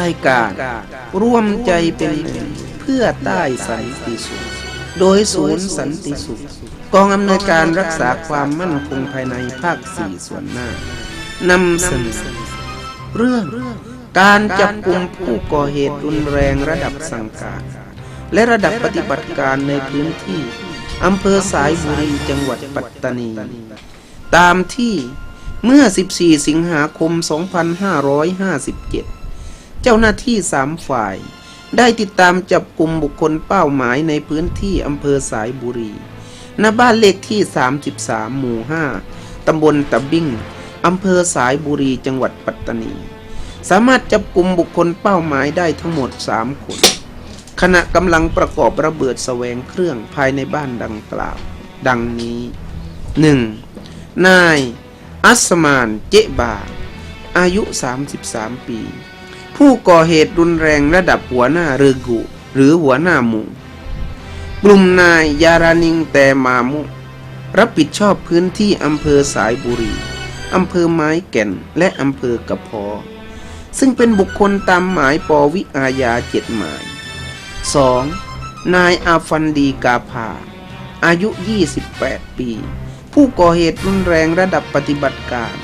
รายการ ร่วมใจเป็นหนึ่งเพื่อใต้สันติสุข โดยศูนย์สันติสุข กองอำนวยการรักษาความมั่นคงภายในภาคสี่ส่วนหน้านำเสนอเรื่องการจับกลุ่มผู้ก่อเหตุรุนแรงระดับสั่งการและระดับปฏิบัติการในพื้นที่อำเภอสายบุรีจังหวัดปัตตานี ตามที่เมื่อ 14 สิงหาคม 2557 เจ้าหน้าที่สามฝ่าย ได้ติดตามจับกลุ่มบุคคลเป้าหมายในพื้นที่อำเภอสายบุรีณบ้านเลขที่ 33 หมู่ 5 ตำบลตะบิ้งอำเภอสายบุรีจังหวัดปัตตานี สามารถจับกลุ่มบุคคลเป้าหมายได้ทั้งหมด 3 คน ขณะกำลังประกอบระเบิดแสวงเครื่องภายในบ้านดังกล่าว ดังนี้ 1. นาย อัสมานเจบา อายุ 33 ปี ผู้ก่อเหตุรุนแรงระดับหัวหน้าเรือกุหรือหัวหน้าหมู่ กลุ่มนายยารานิงแต่มามุ รับผิดชอบพื้นที่อำเภอสายบุรี อำเภอไม้แก่น และอำเภอกระพอ ซึ่งเป็นบุคคลตามหมายปวิอาญาเจ็ดหมาย 2. นายอาฟันดีกาพาอายุ 28 ปี ผู้ก่อเหตุรุนแรงระดับปฏิบัติการ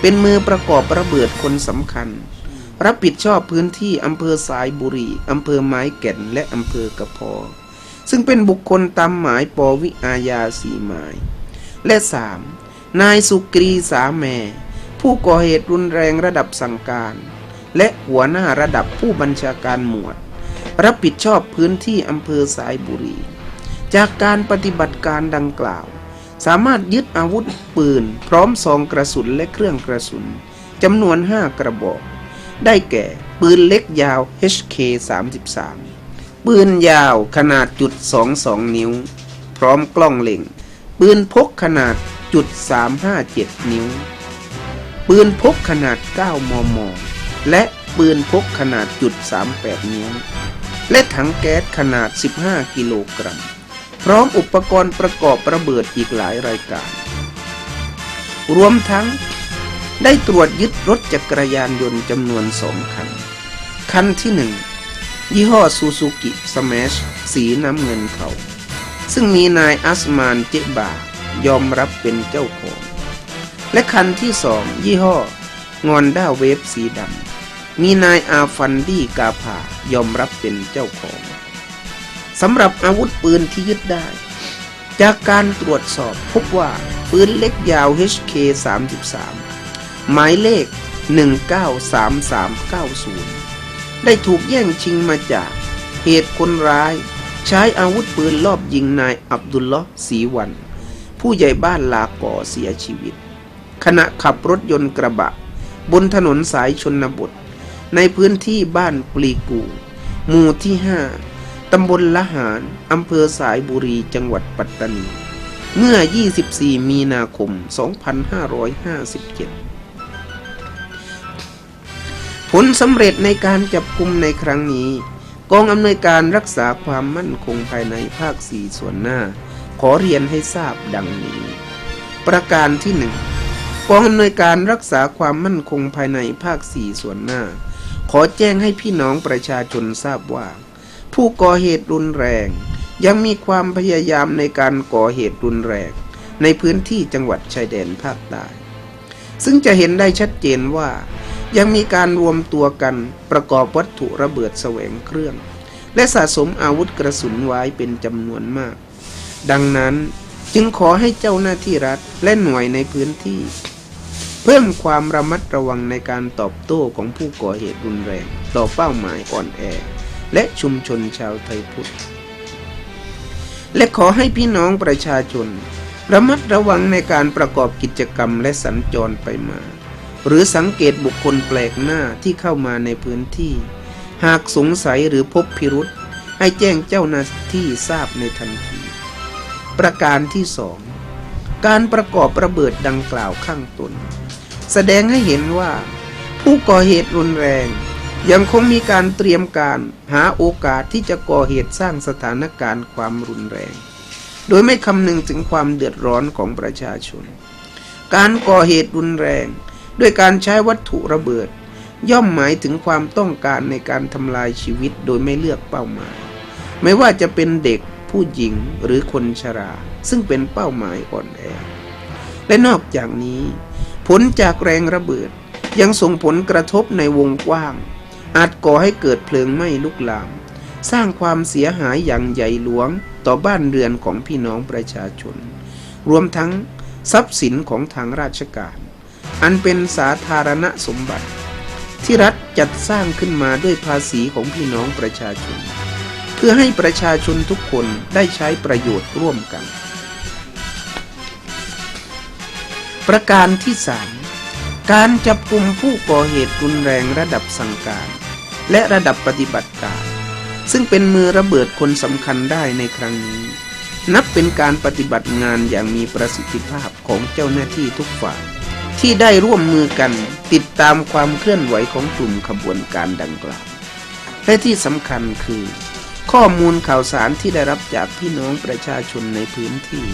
เป็นมือประกอบระเบิดคนสำคัญ รับผิดชอบพื้นที่อำเภอสายบุรี อำเภอไม้แก่น และอำเภอกระพอ ซึ่งเป็นบุคคลตามหมายปวิอาญาสีหมาย และ 3. นายสุกรีสาแม ผู้ก่อเหตุรุนแรงระดับสั่งการ และหัวหน้าระดับผู้บัญชาการหมวด รับผิดชอบพื้นที่อำเภอสายบุรี จากการปฏิบัติการดังกล่าว สามารถยึดอาวุธปืน พร้อมซองกระสุนและเครื่องกระสุนจำนวน5กระบอก ได้แก่ ปืนเล็กยาว HK 33ปืนยาวขนาดจุด22 นิ้ว พร้อมกล้องเล็ง ปืนพกขนาดจุด357 นิ้ว ปืนพกขนาด 9 มม และปืนพกขนาดจุด38 นิ้ว และถังแก๊สขนาด 15 กิโลกรัม พร้อมอุปกรณ์ประกอบระเบิดอีกหลายรายการ รวมทั้ง ได้ตรวจยึดรถจักรยานยนต์จำนวนสองคัน คันที่หนึ่งยี่ห้อซูซูกิสแมชสีน้ำเงินเทาซึ่งมีนายอัสมานเจบายอมรับเป็นเจ้าของ และคันที่สองยี่ห้องอนด้าเวฟสีดำมีนายอาฟันดี้กาพายอมรับเป็นเจ้าของสำหรับอาวุธปืนที่ยึดได้ จากการตรวจสอบพบว่าปืนเล็กยาว HK 33 หมายเลข 193390 ได้ถูกแย่งชิงมาจากเหตุคนร้าย ใช้อาวุธปืนลอบยิงนายอับดุลลอสีวัน ผู้ใหญ่บ้านลาก่อเสียชีวิต ขณะขับรถยนต์กระบะ บนถนนสายชนบท ในพื้นที่บ้านปลีกูหมู่ที่ 5 ตำบลละหาร อำเภอสายบุรี จังหวัดปัตตานี เมื่อ 24 มีนาคม 2557 ผลสำเร็จในการจับกุมในครั้งนี้ กองอำนวยการรักษาความมั่นคงภายในภาค 4 ส่วนหน้า ขอเรียนให้ทราบดังนี้ ประการที่หนึ่งกองอำนวยการรักษาความมั่นคงภายในภาค 4 ส่วนหน้า ขอแจ้งให้พี่น้องประชาชนทราบว่า ผู้ก่อเหตุรุนแรง ยังมีความพยายามในการก่อเหตุรุนแรง ในพื้นที่จังหวัดชายแดนภาคใต้ซึ่งจะเห็นได้ชัดเจนว่า ยังมีการรวมตัวกันประกอบวัตถุระเบิดแสวงเครื่อง และสะสมอาวุธกระสุนไว้เป็นจำนวนมาก ดังนั้นจึงขอให้เจ้าหน้าที่รัฐและหน่วยในพื้นที่ เพิ่มความระมัดระวังในการตอบโต้ของผู้ก่อเหตุรุนแรง ต่อเป้าหมายอ่อนแอ และชุมชนชาวไทยพุทธ และขอให้พี่น้องประชาชน ระมัดระวังในการประกอบกิจกรรมและสัญจรไปมา หรือสังเกตบุคคลแปลกหน้าที่เข้ามาในพื้นที่ หากสงสัยหรือพบพิรุษให้แจ้งเจ้าหน้าที่ทราบในทันที ประการที่สองการประกอบระเบิดดังกล่าวข้างต้นแสดงให้เห็นว่า ผู้ก่อเหตุรุนแรง ยังคงมีการเตรียมการหาโอกาสที่จะก่อเหตุสร้างสถานการณ์ความรุนแรง โดยไม่คำนึงถึงความเดือดร้อนของประชาชน การก่อเหตุรุนแรง ด้วยการใช้วัตถุระเบิด ย่อมหมายถึงความต้องการในการทำลายชีวิตโดยไม่เลือกเป้าหมาย ไม่ว่าจะเป็นเด็กผู้หญิงหรือคนชรา ซึ่งเป็นเป้าหมายอ่อนแอ และนอกจากนี้ ผลจากแรงระเบิดยังส่งผลกระทบในวงกว้าง อาจก่อให้เกิดเพลิงไหม้ลุกลาม สร้างความเสียหายอย่างใหญ่หลวงต่อบ้านเรือนของพี่น้องประชาชน รวมทั้งทรัพย์สินของทางราชการ อันเป็นสาธารณสมบัติ ที่รัฐจัดสร้างขึ้นมาด้วยภาษีของพี่น้องประชาชน เพื่อให้ประชาชนทุกคนได้ใช้ประโยชน์ร่วมกัน ประการที่สามการจับกลุ่มผู้ก่อเหตุรุนแรงระดับสั่งการ และระดับปฏิบัติการ ซึ่งเป็นมือระเบิดคนสำคัญได้ในครั้งนี้นับเป็นการปฏิบัติงานอย่างมีประสิทธิภาพของเจ้าหน้าที่ทุกฝ่าย ที่ได้ร่วมมือกันติดตามความเคลื่อนไหวของกลุ่มขบวนการดังกล่าว และที่สำคัญคือ ข้อมูลข่าวสารที่ได้รับจากพี่น้องประชาชนในพื้นที่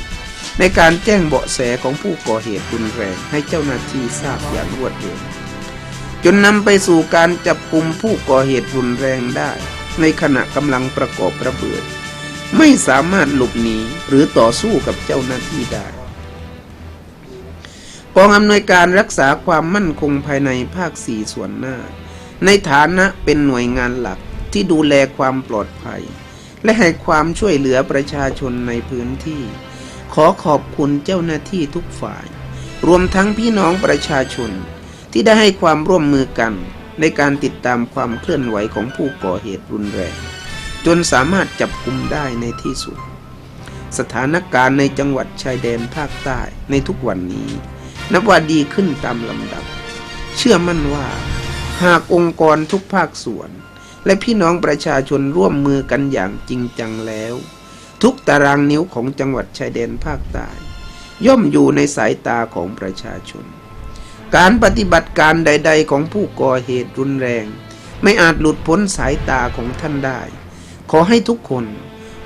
ในการแจ้งเบาะแสของผู้ก่อเหตุรุนแรงให้เจ้าหน้าที่ทราบอย่างรวดเร็วจนนำไปสู่การจับกลุ่มผู้ก่อเหตุรุนแรงได้ ในขณะกำลังประกอบระเบิด ไม่สามารถหลบหนีหรือต่อสู้กับเจ้าหน้าที่ได้ องอำนวยการรักษาความมั่นคงภายในภาคสี่ส่วนหน้า ในฐานะเป็นหน่วยงานหลักที่ดูแลความปลอดภัย และให้ความช่วยเหลือประชาชนในพื้นที่ ขอขอบคุณเจ้าหน้าที่ทุกฝ่าย รวมทั้งพี่น้องประชาชน ที่ได้ให้ความร่วมมือกันในการติดตามความเคลื่อนไหวของผู้ก่อเหตุรุนแรง จนสามารถจับกุมได้ในที่สุด สถานการณ์ในจังหวัดชายแดนภาคใต้ในทุกวันนี้ นับว่าดีขึ้นตามลำดับ เชื่อมั่นว่า หากองค์กรทุกภาคส่วน และพี่น้องประชาชนร่วมมือกันอย่างจริงจังแล้ว ทุกตารางนิ้วของจังหวัดชายแดนภาคใต้ย่อมอยู่ในสายตาของประชาชน การปฏิบัติการใด ๆ ของผู้ก่อเหตุรุนแรง ไม่อาจหลุดพ้นสายตาของท่านได้ ขอให้ทุกคน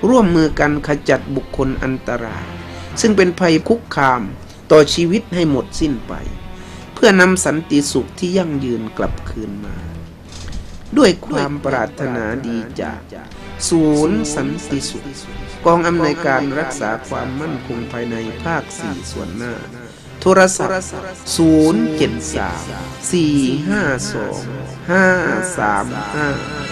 ร่วมมือกันขจัดบุคคลอันตราย ซึ่งเป็นภัยคุกคาม ต่อชีวิตให้หมดสิ้นไป เพื่อนำสันติสุขที่ยั่งยืนกลับคืนมา ด้วยความปรารถนาดีจากศูนย์สันติสุข กองอำนวยการรักษาความมั่นคงภายในภาคสี่ส่วนหน้า โทรศัพท์ 0 7 3 4 5 2 5 3 5